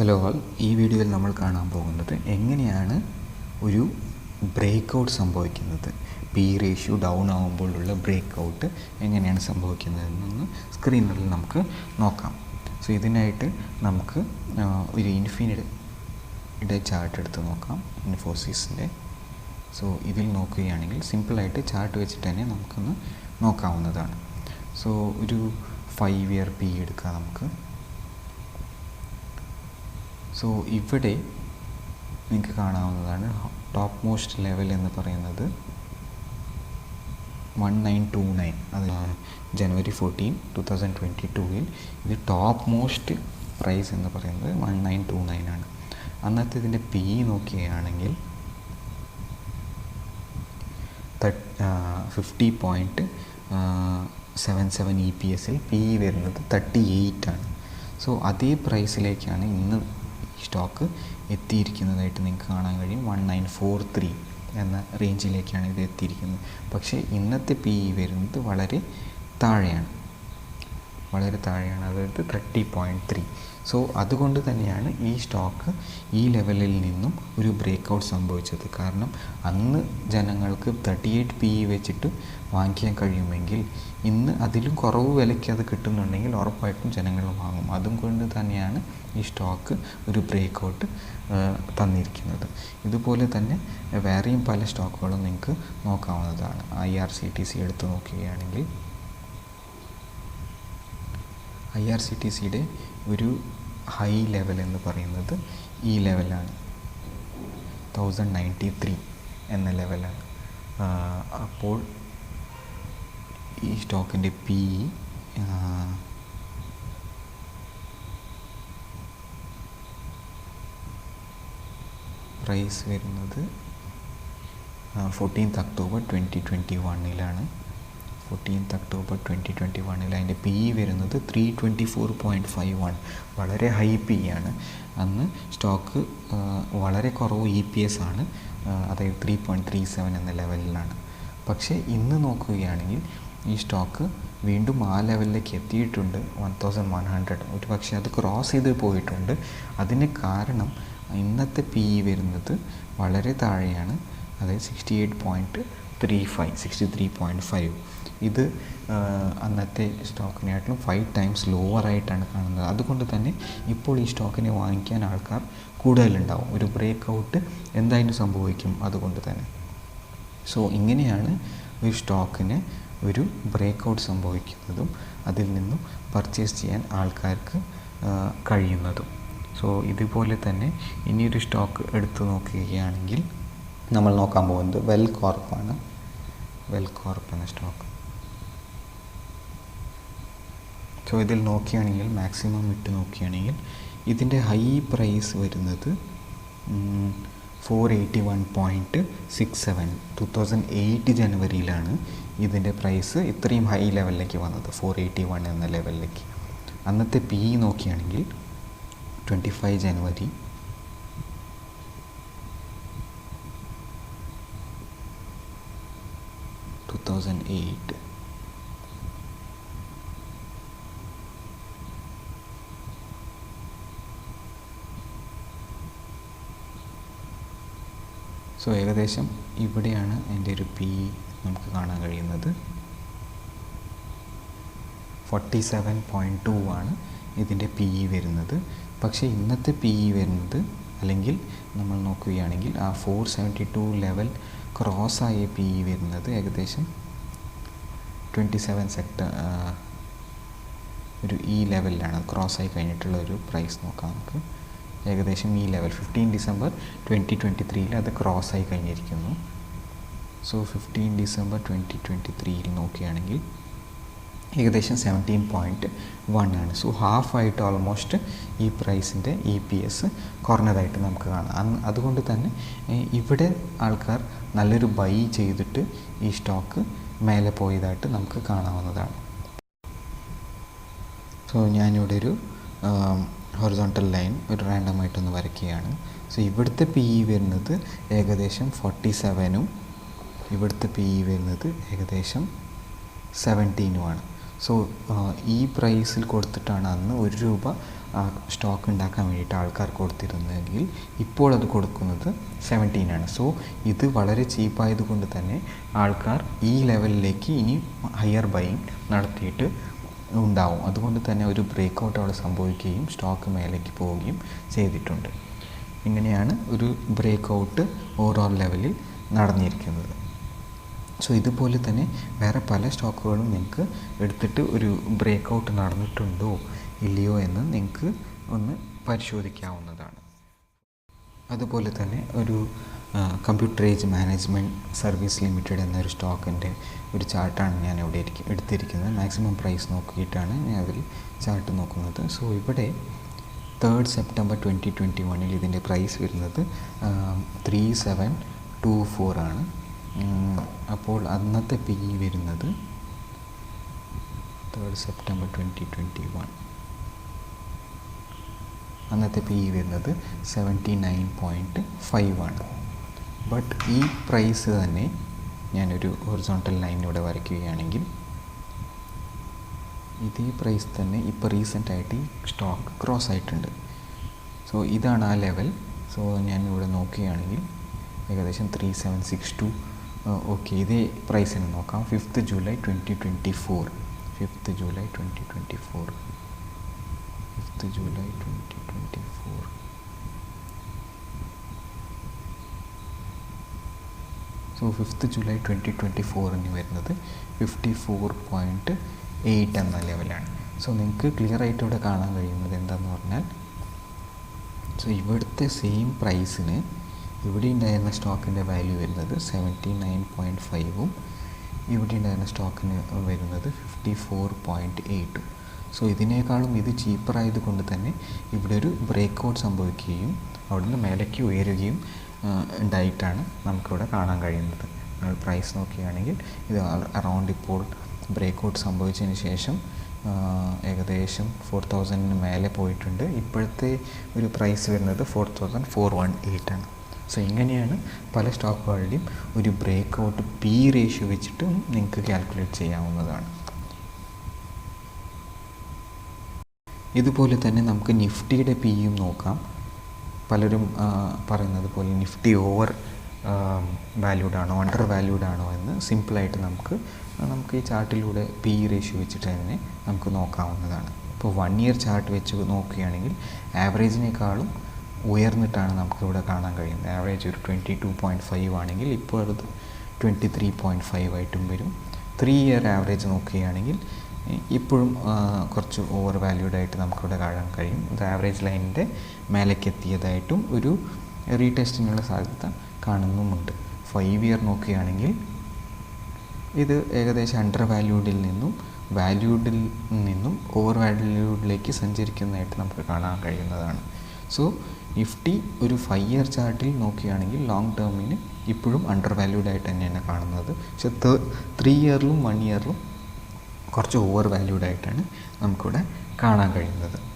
Hello ആൾ ഈ വീഡിയോയിൽ നമ്മൾ കാണാൻ പോകുന്നത് എങ്ങനെയാണ് ഒരു ബ്രേക്ക് ഔട്ട് സംഭവിക്കുന്നത്? പി റേഷ്യൂ ഡൗൺ ആകുമ്പോഴുള്ള ബ്രേക്ക് ഔട്ട് എങ്ങനെയാണ് സംഭവിക്കുന്നതെന്നൊന്ന് സ്ക്രീനിൽ നമുക്ക് നോക്കാം. സോ ഇതിനായിട്ട് നമുക്ക് ഒരു ഇൻഫിനിയുടെ ചാർട്ട് എടുത്ത് നോക്കാം. ഇൻഫോസിസിന്റെ സോ ഇതിൽ നോക്കുകയാണെങ്കിൽ സിമ്പിളായിട്ട് ചാർട്ട് വെച്ചിട്ട് തന്നെ നമുക്കൊന്ന് നോക്കാവുന്നതാണ്. സോ ഒരു ഫൈവ് ഇയർ പി എടുക്കാം നമുക്ക്. സോ ഇവിടെ നിങ്ങൾക്ക് കാണാവുന്നതാണ് ടോപ്പ് മോസ്റ്റ് ലെവൽ എന്ന് പറയുന്നത് വൺ നയൻ ടു നയൻ അത് January fourteen two thousand twenty ടൂവിൽ ഇത് ടോപ്പ് മോസ്റ്റ് പ്രൈസ് എന്ന് പറയുന്നത് വൺ നയൻ ടു നയൻ ആണ്. അന്നത്തെ ഇതിന്റെ പി നോക്കുകയാണെങ്കിൽ fifty point seven seven E P എസിൽ പി വരുന്നത് തേർട്ടി എയ്റ്റ് ആണ്. സോ അതേ പ്രൈസിലേക്കാണ് ഇന്ന് സ്റ്റോക്ക് എത്തിയിരിക്കുന്നതായിട്ട് നിങ്ങൾക്ക് കാണാൻ കഴിയും. വൺ നയൻ ഫോർ ത്രീ എന്ന റേഞ്ചിലേക്കാണ് ഇത് എത്തിയിരിക്കുന്നത്. പക്ഷേ ഇന്നത്തെ പി ഇ വരുന്നത് വളരെ താഴെയാണ്. വളരെ താഴെയാണ്. അതായത് തേർട്ടി പോയിന്റ് ത്രീ സോ അതുകൊണ്ട് തന്നെയാണ് ഈ സ്റ്റോക്ക് ഈ ലെവലിൽ നിന്നും ഒരു ബ്രേക്ക് ഔട്ട് സംഭവിച്ചത്. കാരണം അന്ന് ജനങ്ങൾക്ക് തേർട്ടി എയ്റ്റ് പി ഇ വെച്ചിട്ട് വാങ്ങിക്കാൻ കഴിയുമെങ്കിൽ ഇന്ന് അതിലും കുറവ് വിലയ്ക്ക് അത് കിട്ടുന്നുണ്ടെങ്കിൽ ഉറപ്പായിട്ടും ജനങ്ങൾ വാങ്ങും. അതും കൊണ്ട് തന്നെയാണ് ഈ സ്റ്റോക്ക് ഒരു ബ്രേക്ക് ഔട്ട് തന്നിരിക്കുന്നത്. ഇതുപോലെ തന്നെ വേറെയും പല സ്റ്റോക്കുകളും നിങ്ങൾക്ക് നോക്കാവുന്നതാണ്. I R C T C എടുത്ത് നോക്കുകയാണെങ്കിൽ ഐ ആർ സി ടി സിയുടെ ഒരു ഹൈ ലെവൽ എന്ന് പറയുന്നത് ഈ ലെവലാണ് തൗസൻഡ് നയന്റി ത്രീ എന്ന ലെവലാണ് അപ്പോൾ ഈ സ്റ്റോക്കിന്റെ പി പ്രൈസ് വരുന്നത് ഫോർട്ടീൻത്ത് ഒക്ടോബർ ട്വന്റി ട്വന്റി വണ്ണിലാണ് ഫോർട്ടീൻത്ത് ഒക്ടോബർ ട്വന്റി ട്വന്റി വണ്ണിൽ അതിന്റെ പി ഇ വരുന്നത് three twenty four point five one വളരെ ഹൈ പി ആണ്. അന്ന് സ്റ്റോക്ക് വളരെ കുറവ് ഇ പി എസ് ആണ്. അതായത് ത്രീ പോയിന്റ് ത്രീ സെവൻ എന്ന ലെവലിലാണ് പക്ഷേ ഇന്ന് നോക്കുകയാണെങ്കിൽ ഈ സ്റ്റോക്ക് വീണ്ടും ആ ലെവലിലേക്ക് എത്തിയിട്ടുണ്ട്. വൺ തൗസൻഡ് വൺ ഹൺഡ്രഡ് ഒരു പക്ഷേ അത് ക്രോസ് ചെയ്ത് പോയിട്ടുണ്ട്. അതിന് കാരണം ഇന്നത്തെ പി ഇ വരുന്നത് വളരെ താഴെയാണ്. അതായത് sixty eight point three five sixty three point five ഇത് അന്നത്തെ സ്റ്റോക്കിനെക്കാട്ടിലും ഫൈവ് ടൈംസ് ലോവർ ആയിട്ടാണ് കാണുന്നത്. അതുകൊണ്ട് തന്നെ ഇപ്പോൾ ഈ സ്റ്റോക്കിനെ വാങ്ങിക്കാൻ ആൾക്കാർ കൂടുതലുണ്ടാവും. ഒരു ബ്രേക്ക് ഔട്ട് എന്തായാലും സംഭവിക്കും അതുകൊണ്ട് തന്നെ. സോ ഇങ്ങനെയാണ് ഒരു സ്റ്റോക്കിന് ഒരു ബ്രേക്ക് ഔട്ട് സംഭവിക്കുന്നതും അതിൽ നിന്നും പർച്ചേസ് ചെയ്യാൻ ആൾക്കാർക്ക് കഴിയുന്നതും. സോ ഇതുപോലെ തന്നെ ഇനിയൊരു സ്റ്റോക്ക് എടുത്തു നോക്കുകയാണെങ്കിൽ നമ്മൾ നോക്കാൻ പോകുന്നത് വെൽ കോർപ്പാണ് വെൽ കോർപ്പ് എന്ന സ്റ്റോക്ക് സോ ഇതിൽ നോക്കുകയാണെങ്കിൽ മാക്സിമം ഇട്ട് നോക്കുകയാണെങ്കിൽ ഇതിന്റെ ഹൈ പ്രൈസ് വരുന്നത് four eighty one point six seven two thousand eight ജനുവരിയിലാണ് ഇതിന്റെ പ്രൈസ് ഇത്രയും ഹൈ ലെവലിലേക്ക് വന്നത് ഫോർ എയ്റ്റി വൺ എന്ന ലെവലിലേക്ക് അന്നത്തെ പി നോക്കുകയാണെങ്കിൽ twenty five January two thousand eight so ഏകദേശം ഇവിടെയാണ് എന്റെ ഒരു പി നമുക്ക് കാണാൻ കഴിയുന്നത്. ഫോർട്ടി സെവൻ പോയിന്റ് ടു ആണ് ഇതിന്റെ പി ഇ വരുന്നത്. പക്ഷേ ഇന്നത്തെ പി ഇ വരുന്നത് അല്ലെങ്കിൽ നമ്മൾ നോക്കുകയാണെങ്കിൽ ആ four seventy two level cross ആയ പി ഇ വരുന്നത് ഏകദേശം ട്വന്റി സെവൻ സെക്ടർ ഒരു ഈ ലെവലിലാണ് ക്രോസ് ആയി കഴിഞ്ഞിട്ടുള്ള ഒരു പ്രൈസ് നോക്കാം നമുക്ക്. ഏകദേശം ഈ level fifteen December twenty twenty ത്രീയിൽ അത് ക്രോസ് ആയി കഴിഞ്ഞിരിക്കുന്നു. So fifteen December twenty twenty ത്രീയിൽ നോക്കുകയാണെങ്കിൽ ഏകദേശം സെവന്റീൻ പോയിന്റ് വൺ ആണ്. സോ ഹാഫ് ആയിട്ട് ഓൾമോസ്റ്റ് ഈ പ്രൈസിന്റെ ഇ പി എസ് കുറഞ്ഞതായിട്ട് നമുക്ക് കാണാം. അതുകൊണ്ട് തന്നെ ഇവിടെ ആൾക്കാർ നല്ലൊരു ബൈ ചെയ്തിട്ട് ഈ സ്റ്റോക്ക് മേലെ പോയതായിട്ട് നമുക്ക് കാണാവുന്നതാണ്. സോ ഞാനിവിടെ ഒരു ഹൊറിസോണ്ടൽ ലൈൻ ഒരു റാൻഡമായിട്ടൊന്ന് വരയ്ക്കുകയാണ്. സോ ഇവിടുത്തെ പി ഇ വരുന്നത് ഏകദേശം ഫോർട്ടി സെവനും ഇവിടുത്തെ പി ഇ വരുന്നത് ഏകദേശം സെവന്റീനുമാണ് സോ ഈ പ്രൈസിൽ കൊടുത്തിട്ടാണ് അന്ന് ഒരു രൂപ സ്റ്റോക്ക് ഉണ്ടാക്കാൻ വേണ്ടിയിട്ട് ആൾക്കാർ കൊടുത്തിരുന്നെങ്കിൽ ഇപ്പോൾ അത് കൊടുക്കുന്നത് സെവന്റീനാണ് സോ ഇത് വളരെ ചീപ്പായതുകൊണ്ട് തന്നെ ആൾക്കാർ ഈ ലെവലിലേക്ക് ഇനി ഹയർ ബൈങ് നടത്തിയിട്ട് ഉണ്ടാവും. അതുകൊണ്ട് തന്നെ ഒരു ബ്രേക്ക് ഔട്ട് അവിടെ സംഭവിക്കുകയും സ്റ്റോക്ക് മേലേക്ക് പോവുകയും ചെയ്തിട്ടുണ്ട്. ഇങ്ങനെയാണ് ഒരു ബ്രേക്ക് ഔട്ട് ഓവറോൾ ലെവലിൽ നടന്നിരിക്കുന്നത്. സോ ഇതുപോലെ തന്നെ വേറെ പല സ്റ്റോക്കുകളും നിങ്ങൾക്ക് എടുത്തിട്ട് ഒരു ബ്രേക്ക് ഔട്ട് നടന്നിട്ടുണ്ടോ ഇല്ലയോ എന്ന് നിങ്ങൾക്ക് ഒന്ന് പരിശോധിക്കാവുന്നതാണ്. അതുപോലെ തന്നെ ഒരു computer age management service limited എന്നൊരു സ്റ്റോക്കിന്റെ ഒരു ചാർട്ടാണ് ഞാൻ ഇവിടെ എടുത്തിരിക്കുന്നത്. മാക്സിമം പ്രൈസ് നോക്കിയിട്ടാണ് ഞാൻ അതിൽ ചാർട്ട് നോക്കുന്നത്. സോ ഇവിടെ തേർഡ് സെപ്റ്റംബർ ട്വന്റി ട്വന്റി വണ്ണിൽ ഇതിന്റെ പ്രൈസ് വരുന്നത് ത്രീ സെവൻ ടു ഫോർ ആണ്. അപ്പോൾ അന്നത്തെ പി ഇ വരുന്നത് third September twenty twenty one അന്നത്തെ പി ഇ വരുന്നത് സെവന്റി നയൻ പോയിന്റ് ഫൈവ് ആണ്. ബട്ട് ഈ പ്രൈസ് തന്നെ ഞാനൊരു ഹൊറിസോണ്ടൽ ലൈൻ ഇവിടെ വരയ്ക്കുകയാണെങ്കിൽ ഇതേ പ്രൈസ് തന്നെ ഇപ്പോൾ റീസെന്റായിട്ട് ഈ സ്റ്റോക്ക് ക്രോസ് ആയിട്ടുണ്ട്. സോ ഇതാണ് ആ ലെവൽ സോ ഞാൻ ഇവിടെ നോക്കുകയാണെങ്കിൽ ഏകദേശം three seven six two okay ഇതേ പ്രൈസിന് നോക്കാം. Fifth July twenty twenty four fifth July twenty twenty four fifth July twenty twenty four so fifth July twenty twenty ഫോറിന് വരുന്നത് ഫിഫ്റ്റി ഫോർ പോയിന്റ് എയ്റ്റ് എന്ന ലെവലാണ് സോ നിങ്ങൾക്ക് ക്ലിയർ ആയിട്ട് ഇവിടെ കാണാൻ കഴിയുന്നത് എന്താണെന്ന് പറഞ്ഞാൽ സോ ഇവിടുത്തെ സെയിം പ്രൈസിന് ഇവിടെ ഉണ്ടായിരുന്ന സ്റ്റോക്കിന്റെ വാല്യൂ വരുന്നത് സെവന്റി നയൻ പോയിന്റ് ഫൈവും ഇവിടെ ഉണ്ടായിരുന്ന സ്റ്റോക്കിന് വരുന്നത് ഫിഫ്റ്റി ഫോർ പോയിന്റ് എയ്റ്റും സോ ഇതിനേക്കാളും ഇത് ചീപ്പർ ആയതുകൊണ്ട് തന്നെ ഇവിടെ ഒരു ബ്രേക്ക് ഔട്ട് സംഭവിക്കുകയും അവിടുന്ന് മേലേക്ക് ഉയരുകയും ഉണ്ടായിട്ടാണ് നമുക്കിവിടെ കാണാൻ കഴിയുന്നത്. നിങ്ങൾ പ്രൈസ് നോക്കുകയാണെങ്കിൽ ഇത് അറൗണ്ട് ഇപ്പോൾ ബ്രേക്ക് ഔട്ട് സംഭവിച്ചതിന് ശേഷം ഏകദേശം ഫോർ തൗസൻഡിന് മേലെ പോയിട്ടുണ്ട്. ഇപ്പോഴത്തെ ഒരു പ്രൈസ് വരുന്നത് four thousand four one eight ആണ്. സോ ഇങ്ങനെയാണ് പല സ്റ്റോക്കുകളുടെയും ഒരു ബ്രേക്ക് ഔട്ട് പി റേഷ്യോ വെച്ചിട്ട് നിങ്ങൾക്ക് കാൽക്കുലേറ്റ് ചെയ്യാവുന്നതാണ്. ഇതുപോലെ തന്നെ നമുക്ക് നിഫ്റ്റിയുടെ പിയും നോക്കാം. പലരും പറയുന്നത് പോലെ നിഫ്റ്റി ഓവർ വാല്യൂഡ് ആണോ അണ്ടർ വാല്യൂഡ് ആണോ എന്ന് സിമ്പിളായിട്ട് നമുക്ക് നമുക്ക് ഈ ചാർട്ടിലൂടെ പി റേഷ്യോ വെച്ചിട്ട് തന്നെ നമുക്ക് നോക്കാവുന്നതാണ്. ഇപ്പോൾ വൺ ഇയർ ചാർട്ട് വെച്ച് നോക്കുകയാണെങ്കിൽ ആവറേജിനേക്കാളും ഉയർന്നിട്ടാണ് നമുക്കിവിടെ കാണാൻ കഴിയുന്നത്. ആവറേജ് ഒരു ട്വന്റി ടു പോയിന്റ് ഫൈവ് ആണെങ്കിൽ ഇപ്പോൾ അത് ട്വന്റി ത്രീ പോയിന്റ് ഫൈവ് ആയിട്ടും വരും. ത്രീ ഇയർ ആവറേജ് നോക്കുകയാണെങ്കിൽ ഇ- ഇപ്പോഴും കുറച്ച് ഓവർ വാല്യൂഡ് ആയിട്ട് നമുക്കിവിടെ കാണാൻ കഴിയും. ഇത് ആവറേജ് ലൈനിന്റെ മേലേക്ക് എത്തിയതായിട്ടും ഒരു റീടെസ്റ്റിനുള്ള സാധ്യത കാണുന്നുമുണ്ട്. ഫൈവ് ഇയർ നോക്കുകയാണെങ്കിൽ ഇത് ഏകദേശം അണ്ടർ വാല്യൂഡിൽ നിന്നും വാല്യൂഡിൽ നിന്നും ഓവർ വാല്യൂഡിലേക്ക് സഞ്ചരിക്കുന്നതായിട്ട് നമുക്ക് കാണാൻ കഴിയുന്നതാണ്. സോ നിഫ്റ്റി ഒരു ഫൈവ് ഇയർ ചാർട്ടിൽ നോക്കുകയാണെങ്കിൽ ലോങ് ടേമിന് ഇപ്പോഴും അണ്ടർ വാല്യൂഡ് ആയിട്ട് തന്നെയാണ് കാണുന്നത്. പക്ഷെ ത്രീ ഇയറിലും വൺ ഇയറിലും കുറച്ച് ഓവർ വാല്യൂഡ് ആയിട്ടാണ് നമുക്കിവിടെ കാണാൻ കഴിയുന്നത്.